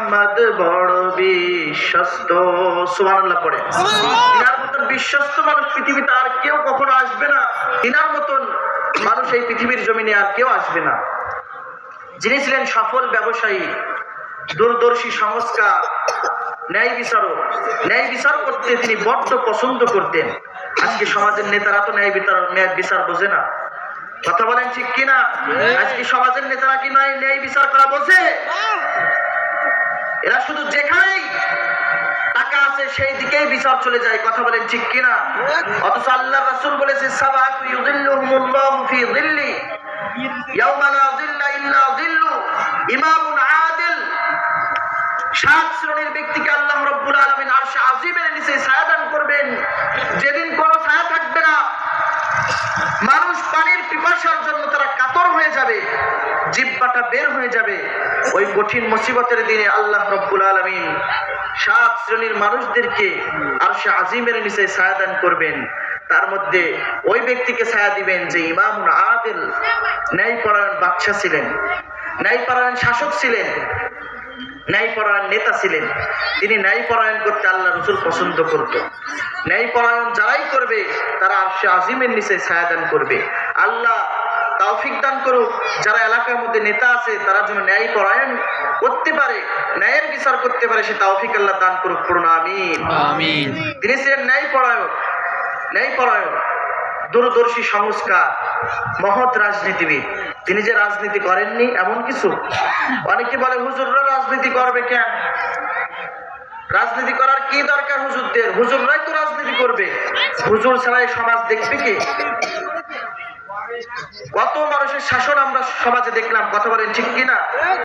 আহমদ বড় বিশ্বস্ত। সুবহানাল্লাহ পড়ে। তিনার মতন বিশ্বস্ত মানুষ পৃথিবীতে আর কেউ কখনো আসবে না। তিনার মতন মানুষ এই পৃথিবীর জমিনে আর কেউ আসবে না। যিনি ছিলেন সফল ব্যবসায়ী দূরদর্শী সংস্কার ন্যায় বিচারক ন্যায় বিচার করতে তিনি বড্ড পছন্দ করতেন। আজকে সমাজের নেতারা তো ন্যায় বিচার ন্যায় বিচার বোঝে না। কথা বলেন ঠিক কিনা? আজকে সমাজের নেতারা কি নয় ন্যায় বিচার করা বোঝে? এরা শুধু যেখানেই টাকা আছে, সেই দিকেই বিচার চলে যায়, কথা বলেন ঠিক কিনা? অথচ আল্লাহ রাসূল বলেছে সাত শ্রেণির ব্যক্তিকে আল্লাহ রব্বুল নিচে করবেন। যেদিন কোনো ছায়া থাকবে না, মানুষ পানির পিপাসার জন্য তারা কাতর হয়ে যাবে জিব্বাটা বের হয়ে যাবে। ওই কঠিন মুসিবতের দিনে আল্লাহ রব্বুল আলমিন সাত শ্রেণির মানুষদেরকে আর সে আজিমের নিচে ছায়া দান করবেন। তার মধ্যে ওই ব্যক্তিকে ছায়া দিবেন যে ইমামুন আদিল ন্যায়পরায়ণ বাদশা ছিলেন, ন্যায়পরায়ণ শাসক ছিলেন, ন্যায়পরায়ণ নেতা ছিলেন। তিনি ন্যায়পরায়ণ করতে আল্লাহ রসুল পছন্দ করত। ন্যায়পরায়ণ যারাই করবে, তারা সে আজিমের নিচে ছায়াদান করবে। আল্লাহ তৌফিক দান করুক। যারা এলাকার মধ্যে নেতা আছে তারা যেন ন্যায় পরায়ণ করতে পারে ন্যায়ের বিচার করতে পারে সে তৌফিক আল্লাহ দান করুক আমিন। আমিন। তিনি ছিলেন ন্যায় পরায়ণ। ন্যায় পরায়ণ। দূরদর্শী সংস্কার মহৎ রাজনীতিবিদ। তিনি যে রাজনীতি করেননি এমন কিছু? অনেকে বলে হুজুররা রাজনীতি করবে কেন? রাজনীতি করার কি দরকার হুজুরদের? হুজুররাই তো রাজনীতি করবে। হুজুর ছাড়া সমাজ দেখবে কে? কত মানুষের শাসন আমরা সমাজে দেখলাম কথা বলেন ঠিক কিনা?